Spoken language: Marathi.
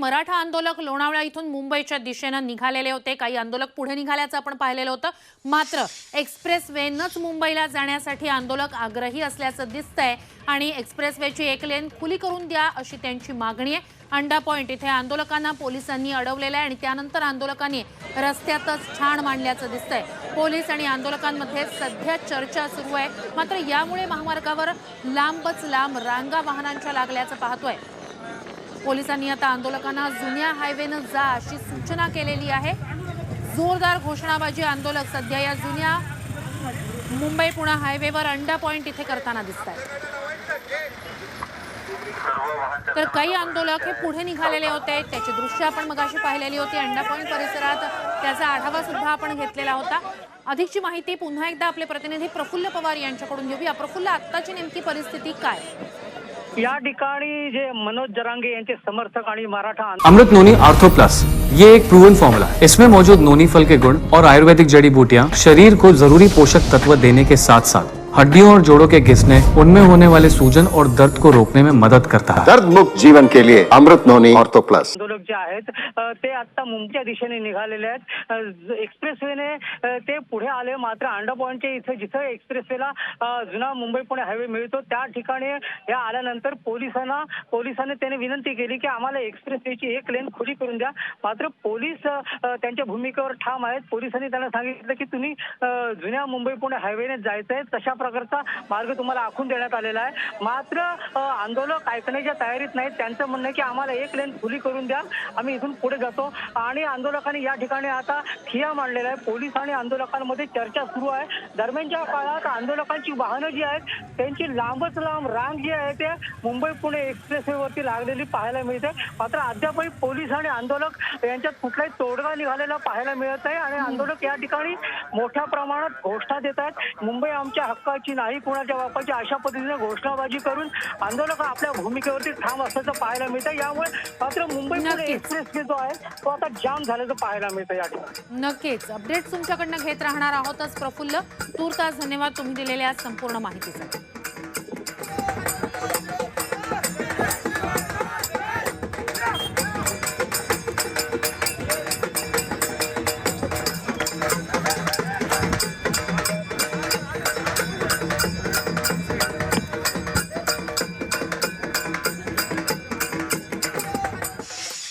मराठा आंदोलक लोणावळा इथून मुंबईच्या दिशेनं निघालेले होते. काही आंदोलक पुढे निघाल्याचं आपण पाहिलेलं होतं. मात्र एक्सप्रेस वेनंच मुंबईला जाण्यासाठी आंदोलक आग्रही असल्याचं दिसतंय आणि एक्सप्रेस वेची एक लेन खुली करून द्या अशी त्यांची मागणी आहे. अंडा पॉईंट इथे आंदोलकांना पोलिसांनी अडवलेलं आहे आणि त्यानंतर आंदोलकांनी रस्त्यातच छान मांडल्याचं दिसतंय. पोलीस आणि आंदोलकांमध्ये सध्या चर्चा सुरू आहे. मात्र यामुळे महामार्गावर लांबच लांब रांगा वाहनांच्या लागल्याचं पाहतोय. पोलिसांनी आता आंदोलकांना जुन्या हायवेनं जा अशी सूचना केलेली आहे. जोरदार घोषणाबाजी आंदोलक सध्या या जुन्या मुंबई पुणे हायवेवर अंडा पॉइंट इथे करताना दिसत आहेत तर काही आंदोलक हे पुढे निघालेले होते. त्याची दृश्य आपण मगाशी पाहिलेली होती. अंडा पॉइंट परिसरात त्याचा आढावा सुद्धा आपण घेतलेला होता. अधिकची माहिती पुन्हा एकदा आपले प्रतिनिधी प्रफुल्ल पवार यांच्याकडून घेऊया. प्रफुल्ल आत्ताची नेमकी परिस्थिती काय? ठिकाणी मनोज समर्थक Maratha Amrit noni ortho plus ये एक प्रूवन फॉर्मूला है। इसमें मौजूद नोनी फल के गुण और आयुर्वेदिक जड़ी बूटियाँ शरीर को ज़रूरी पोषक तत्व देने के साथ साथ हड्डियों और जोड़ों के घिसने उनमें होने वाले सूजन और दर्द को रोकने में मदद करता है। दर्द मुक्त जीवन के लिए अमृत नोनी ऑर्थो प्लस। जे आहेत ते आता मुंबईच्या दिशेने निघालेले आहेत. एक्सप्रेसवेने ते पुढे आले मात्र अंडा पॉईंटच्या इथे जिथं एक्सप्रेसवेला अ, जुना मुंबई पुणे हायवे मिळतो त्या ठिकाणी या आल्यानंतर पोलिसांना पोलिसांनी त्याने विनंती केली की आम्हाला एक्सप्रेसवेची एक लेन खुली करून द्या. मात्र पोलीस त्यांच्या भूमिकेवर ठाम आहेत. पोलिसांनी त्यांना सांगितलं की तुम्ही जुन्या मुंबई पुणे हायवेने जायचं आहे तशा प्रकारचा मार्ग तुम्हाला आखून देण्यात आलेला आहे. मात्र आंदोलक ऐकण्याच्या तयारीत नाहीत. त्यांचं म्हणणं की आम्हाला एक लेन खुली करून द्या. आम्ही इथून पुढे जातो. आणि आंदोलकांनी या ठिकाणी आता ठिया मांडलेला आहे. पोलीस आणि आंदोलकांमध्ये चर्चा सुरू आहे. दरम्यानच्या काळात आंदोलकांची वाहनं जी आहेत त्यांची लांबच लांब रांग जी आहे ते मुंबई पुणे एक्सप्रेसवेवरती लागलेली पाहायला मिळते. मात्र अद्यापही पोलीस आणि आंदोलक यांच्यात कुठलाही तोडगा निघालेला पाहायला मिळत नाही. आणि आंदोलक या ठिकाणी मोठ्या प्रमाणात घोषणा देत आहेत. मुंबई आमच्या हक्काची नाही कुणाच्या बापाची अशा पद्धतीने घोषणाबाजी करून आंदोलक आपल्या भूमिकेवरती ठाम असल्याचं पाहायला मिळतं. यामुळे मात्र मुंबई पुणे. एक्सप्रेसवे जो आहे तो आता जाम झाल्याचं पाहायला मिळतं या ठिकाणी. नक्कीच. अपडेट तुमच्याकडनं घेत राहणार आहोतच प्रफुल्ल. तूर्तास धन्यवाद तुम्ही दिलेल्या संपूर्ण माहितीसाठी.